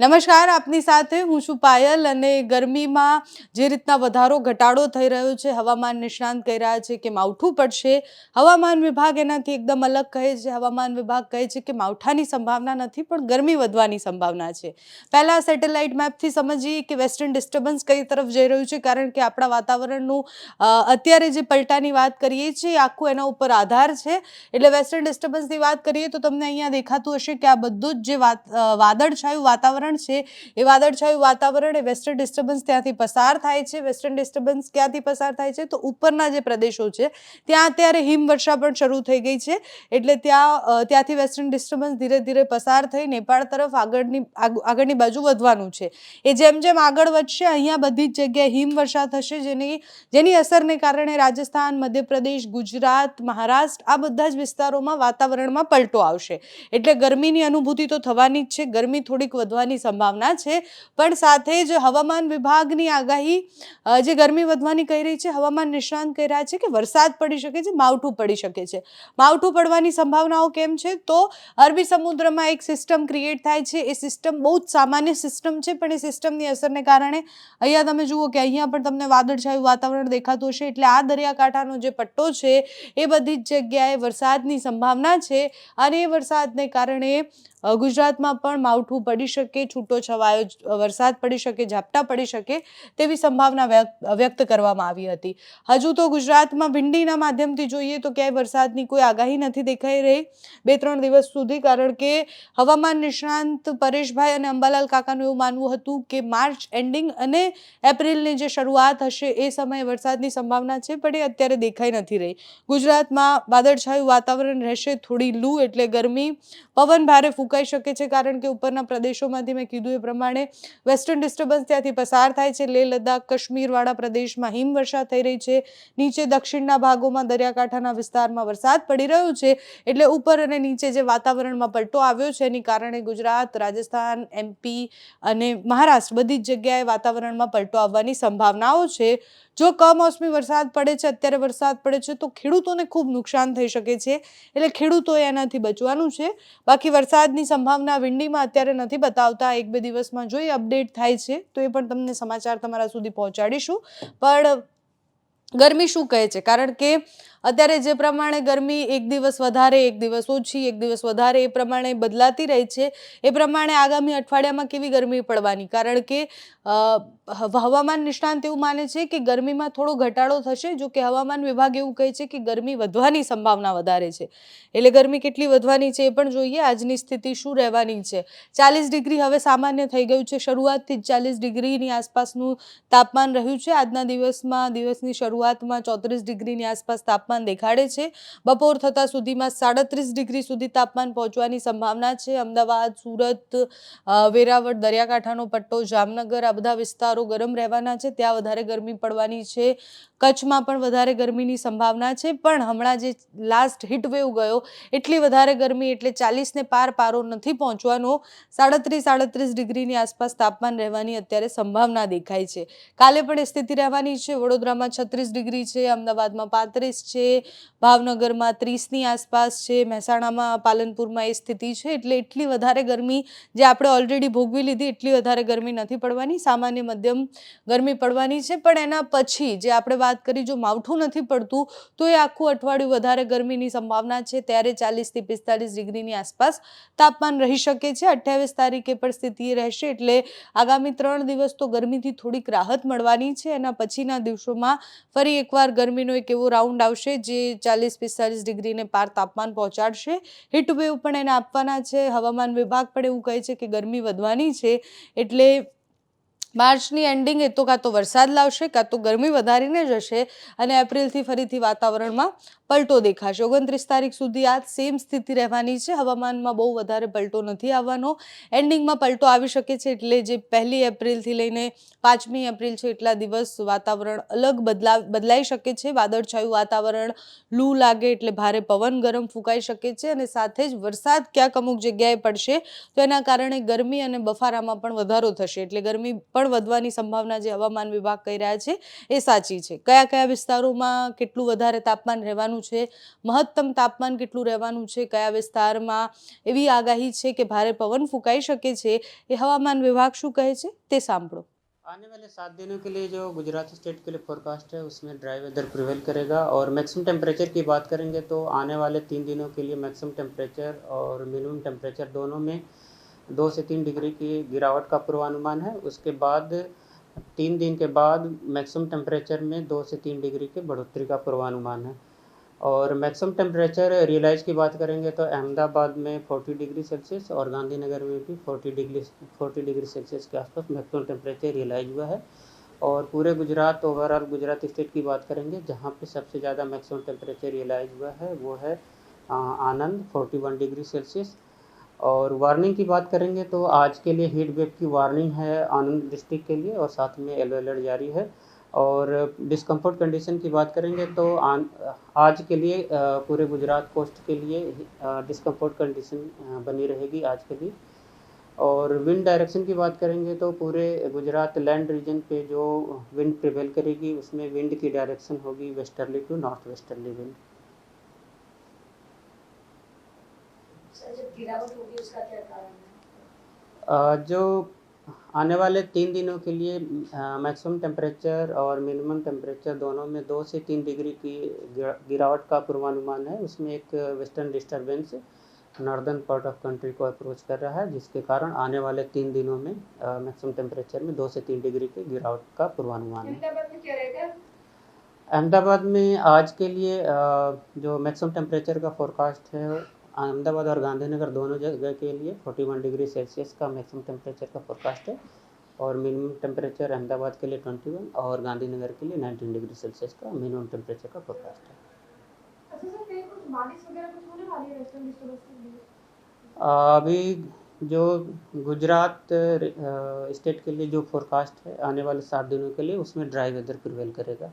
નમસ્કાર આપની સાથે હું છું પાયલ અને ગરમીમાં જે રીતના વધારો ઘટાડો થઈ રહ્યો છે હવામાન નિષ્ણાંત કહી રહ્યા છે કે માવઠું પડશે. હવામાન વિભાગ એનાથી એકદમ અલગ કહે છે. હવામાન વિભાગ કહે છે કે માવઠાની સંભાવના નથી પણ ગરમી વધવાની સંભાવના છે. પહેલાં સેટેલાઇટ મેપથી સમજીએ કે વેસ્ટર્ન ડિસ્ટર્બન્સ કઈ તરફ જઈ રહ્યું છે કારણ કે આપણા વાતાવરણનું અત્યારે જે પલટાની વાત કરીએ છીએ આખું એના ઉપર આધાર છે. એટલે વેસ્ટર્ન ડિસ્ટર્બન્સની વાત કરીએ તો તમને અહીંયા દેખાતું હશે કે આ બધું જ જે અ, વાદળછાયું વાતાવરણ છે એ વાદળછાયું વાતાવરણ એ વેસ્ટર્ન ડિસ્ટર્બન્સ ત્યાંથી પસાર થાય છે. વેસ્ટર્ન ડિસ્ટર્બન્સ ક્યાંથી પસાર થાય છે? તો ઉપરના જે પ્રદેશો છે, ત્યાં અત્યારે હિમવર્ષા પણ શરૂ થઈ ગઈ છે. એટલે ત્યાં ત્યાંથી વેસ્ટર્ન ડિસ્ટર્બન્સ ધીરે ધીરે પસાર થઈ નેપાળ તરફ આગળની, આગ- આગળની બાજુ વધવાનું છે. એ જેમ જેમ આગળ વધશે, અહીંયા બધી જ જગ્યાએ હિમવર્ષા થશે. જેની જેની અસરને કારણે રાજસ્થાન, મધ્યપ્રદેશ, ગુજરાત, મહારાષ્ટ્ર આ બધા જ વિસ્તારોમાં વાતાવરણમાં પલટો આવશે. એટલે ગરમીની અનુભૂતિ તો થવાની જ છે. ગરમી થોડીક વધવાની સંભાવના છે. પણ સાથે જ હવામાન વિભાગની આગાહી જે ગરમી વધવાની કહી રહી છે, હવામાન નિષ્ણાંત કહી રહ્યા છે કે વરસાદ પડી શકે છે, માવઠું પડી શકે છે. માવઠું પડવાની સંભાવનાઓ કેમ છે? તો અરબી સમુદ્રમાં એક સિસ્ટમ ક્રિએટ થાય છે. એ સિસ્ટમ બહુ જ સામાન્ય સિસ્ટમ છે, પણ એ સિસ્ટમની અસરને કારણે અહીંયા તમે જુઓ કે અહીંયા પણ તમને વાદળછાયું વાતાવરણ દેખાતું હશે. એટલે આ દરિયાકાંઠાનો જે પટ્ટો છે, એ બધી જ જગ્યાએ વરસાદની સંભાવના છે અને એ વરસાદને કારણે ગુજરાતમાં પણ માવઠું પડી શકે છૂટો છવાયો વરસાદ પડી શકે, ઝાપટા પડી શકે તેવી સંભાવના વ્યક્ત કરવામાં આવી હતી. હજુ તો ગુજરાતમાં ભીંડીના માધ્યમથી જોઈએ તો ક્યાંય વરસાદની કોઈ આગાહી નથી દેખાઈ રહી. બે ત્રણ દિવસ સુધી કારણ કે હવામાન નિષ્ણાંત પરેશભાઈ અને અંબાલાલ કાકાનું એવું માનવું હતું કે માર્ચ એન્ડિંગ અને એપ્રિલની જે શરૂઆત હશે એ સમયે વરસાદની સંભાવના છે, પણ એ અત્યારે દેખાઈ નથી રહી. ગુજરાતમાં વાદળછાયું વાતાવરણ રહેશે, થોડી લૂ એટલે ગરમી. પવન ભારે ફૂંકાઈ શકે છે કારણ કે ઉપરના પ્રદેશોમાંથી મેં કીધું એ પ્રમાણે વેસ્ટર્ન ડિસ્ટર્બન્સ ત્યાંથી પસાર થાય છે. લેહ લદ્દાખ, કાશ્મીરવાળા પ્રદેશમાં હિમવર્ષા થઈ રહી છે. નીચે દક્ષિણના ભાગોમાં દરિયાકાંઠાના વિસ્તારમાં વરસાદ પડી રહ્યો છે. એટલે ઉપર અને નીચે જે વાતાવરણમાં પલટો આવ્યો છે, એની કારણે ગુજરાત, રાજસ્થાન એમપી અને મહારાષ્ટ્ર બધી જ જગ્યાએ વાતાવરણમાં પલટો આવવાની સંભાવનાઓ છે. જો કમોસમી વરસાદ પડે છે, અત્યારે વરસાદ પડે છે, તો ખેડૂતોને ખૂબ નુકસાન થઈ શકે છે. એટલે ખેડૂતોએ એનાથી બચવાનું છે. બાકી વરસાદની સંભાવના વિંડીમાં અત્યારે નથી બતાવતા. એક બે દિવસમાં જોઈએ અપડેટ થાય છે, તો એ પણ તમને સમાચાર તમારા સુધી પહોંચાડીશું. પણ ગરમી શું કહે છે? કારણ કે અત્યારે જે પ્રમાણે ગરમી એક દિવસ વધારે, એક દિવસ ઓછી, એક દિવસ વધારે, એ પ્રમાણે બદલાતી રહી છે. એ પ્રમાણે આગામી અઠવાડિયામાં કેવી ગરમી પડવાની? કારણ કે હવામાન નિષ્ણાંત એવું માને છે કે ગરમીમાં થોડો ઘટાડો થશે, જો કે હવામાન વિભાગ એવું કહે છે કે ગરમી વધવાની સંભાવના વધારે છે. એટલે ગરમી કેટલી વધવાની છે એ પણ જોઈએ, આજની સ્થિતિ શું રહેવાની છે. ચાલીસ ડિગ્રી હવે સામાન્ય થઈ ગયું છે, શરૂઆતથી જ ચાલીસ ડિગ્રીની આસપાસનું તાપમાન રહ્યું છે. આજના દિવસમાં, દિવસની શરૂઆતમાં ચોત્રીસ ડિગ્રીની આસપાસ તાપમાન દેખાડે છે. બપોર થતાં સુધીમાં સાડત્રીસ ડિગ્રી સુધી તાપમાન પહોંચવાની સંભાવના છે. અમદાવાદ, સુરત વેરાવળ, દરિયાકાંઠાનો પટ્ટો, જામનગર, આ બધા વિસ્તારો ગરમ રહેવાના છે. ત્યાં વધારે ગરમી પડવાની છે. કચ્છમાં પણ વધારે ગરમીની સંભાવના છે. પણ હમણાં જે લાસ્ટ હીટવેવ ગયો, એટલી વધારે ગરમી એટલે ચાલીસને પાર પારો નથી પહોંચવાનો. સાડત્રીસ સાડત્રીસ ડિગ્રીની આસપાસ તાપમાન રહેવાની અત્યારે સંભાવના દેખાય છે. કાલે પણ એ સ્થિતિ રહેવાની છે. વડોદરામાં છત્રીસ ડિગ્રી છે, અમદાવાદમાં પાંત્રીસ છે ભાવનગરમાં ત્રીસની આસપાસ છે, મહેસાણામાં પાલનપુરમાં એ સ્થિતિ છે, એટલે એટલી વધારે ગરમી જે આપણે ઓલરેડી ભોગવી લીધી, એટલી વધારે ગરમી નથી પડવાની, સામાન્ય મધ્યમ ગરમી પડવાની છે, પણ એના પછી જે આપણે વાત કરી, જો માવઠું નથી પડતું, તો એ આખું અઠવાડિયું વધારે ગરમીની સંભાવના છે, ત્યારે ચાલીસથી પિસ્તાલીસ ડિગ્રીની આસપાસ તાપમાન રહી શકે છે, અઠ્યાવીસ તારીખે પણ સ્થિતિ રહેશે, એટલે આગામી ત્રણ દિવસ તો ગરમીથી થોડીક રાહત મળવાની છે, એના પછીના દિવસોમાં ફરી એકવાર ગરમીનો એક એવો રાઉન્ડ આવશે જે ચાલીસ પિસ્તાલીસ ડિગ્રીને પાર તાપમાન પહોંચાડશે. હીટવેવ પણ એને આપવાના છે. હવામાન વિભાગ પણ એવું કહે છે કે ગરમી વધવાની છે. એટલે માર્ચની એન્ડિંગ એ તો કાં તો વરસાદ લાવશે, કાં તો ગરમી વધારીને જશે અને એપ્રિલથી ફરીથી વાતાવરણમાં પલટો દેખાશે. ઓગણત્રીસ તારીખ સુધી આ સેમ સ્થિતિ રહેવાની છે. હવામાનમાં બહુ વધારે પલટો નથી આવવાનો. એન્ડિંગમાં પલટો આવી શકે છે એટલે જે પહેલી એપ્રિલથી લઈને પાંચમી એપ્રિલ છે એટલા દિવસ વાતાવરણ અલગ બદલા, બદલાઈ શકે છે. વાદળછાયું વાતાવરણ લૂ લાગે એટલે ભારે પવન ગરમ ફૂંકાઈ શકે છે અને સાથે જ વરસાદ ક્યાંક અમુક જગ્યાએ પડશે તો એના કારણે ગરમી અને બફારામાં પણ વધારો થશે. એટલે ગરમી પણ વધવાની સંભાવના જે હવામાન વિભાગ કહી રહ્યા છે એ સાચી છે કયા કયા વિસ્તારોમાં કેટલું વધારે તાપમાન રહેવાનું રહેવાનું છે મહત્તમ તાપમાન કેટલું રહેવાનું છે કયા વિસ્તારમાં એવી આગાહી છે કે ભારે પવન ફૂંકાઈ શકે છે એ હવામાન વિભાગ શું કહે છે તે સાંભળો आने वाले सात दिनों के लिए जो गुजरात स्टेट के लिए फोरकास्ट है उसमें ड्राई वेदर प्रिवेल करेगा और मैक्सिमम टेम्परेचर की बात करेंगे तो आने वाले तीन दिनों के लिए मैक्सिमम टेम्परेचर और मिनिमम टेम्परेचर दोनों में दो से तीन डिग्री की गिरावट का पूर्वानुमान है। उसके बाद, तीन दिन के बाद मैक्सिमम टेम्परेचर में दो से तीन डिग्री की बढ़ोतरी का पूर्वानुमान है। और मैक्सिमम टेम्परेचर रियलाइज़ की बात करेंगे तो अहमदाबाद में 40 डिग्री सेल्सियस और गांधीनगर में भी 40 डिग्री 40 डिग्री सेल्सियस के आसपास मैक्सिमम टेम्परेचर रियलाइज़ हुआ है। और पूरे गुजरात, ओवरऑल गुजरात स्टेट की बात करेंगे, जहाँ पे सबसे ज़्यादा मैक्सिमम टेम्परेचर रियलाइज़ हुआ है, वो है आनंद 41 डिग्री सेल्सियस। और वार्निंग की बात करेंगे तो आज के लिए हीट वेव की वार्निंग है आनंद डिस्ट्रिक्ट के लिए और साथ में येलो अलर्ट जारी है। और डिस्कम्फर्ट कंडीशन की बात करेंगे तो आन, आज के लिए पूरे गुजरात कोस्ट के लिए डिस्कम्फर्ट कंडीशन बनी रहेगी आज के लिए। और विंड डायरेक्शन की बात करेंगे तो पूरे गुजरात लैंड रीजन पे जो विंड प्रिवेल करेगी उसमें विंड की डायरेक्शन होगी westerly to north westerly wind sir जब गिरावट होगी उसका क्या कारण है अ, जो आने वाले तीन दिनों के लिए मैक्सिमम टेम्परेचर और मिनिमम टेम्परेचर दोनों में दो से तीन डिग्री की गिरावट का पूर्वानुमान है। उसमें एक western disturbance northern part of country को अप्रोच कर रहा है जिसके कारण आने वाले तीन दिनों में मैक्सिमम टेम्परेचर में दो से तीन डिग्री की गिरावट का पूर्वानुमान है। अहमदाबाद में आज के लिए जो मैक्सिमम टेम्परेचर का फोरकास्ट है अहमदाबाद और गांधीनगर दोनों जगह के लिए 41 डिग्री सेल्सियस का मैक्सिमम टेम्परेचर का फोरकास्ट है और मिनिमम टेम्परेचर अहमदाबाद के लिए 21 और गांधीनगर के लिए 19 डिग्री सेल्सियस का मिनिमम टेम्परेचर का फोरकास्ट है। अच्छा अभी जो गुजरात स्टेट के लिए जो फोरकास्ट है आने वाले सात दिनों के लिए उसमें ड्राई वेदर प्रिवेल करेगा।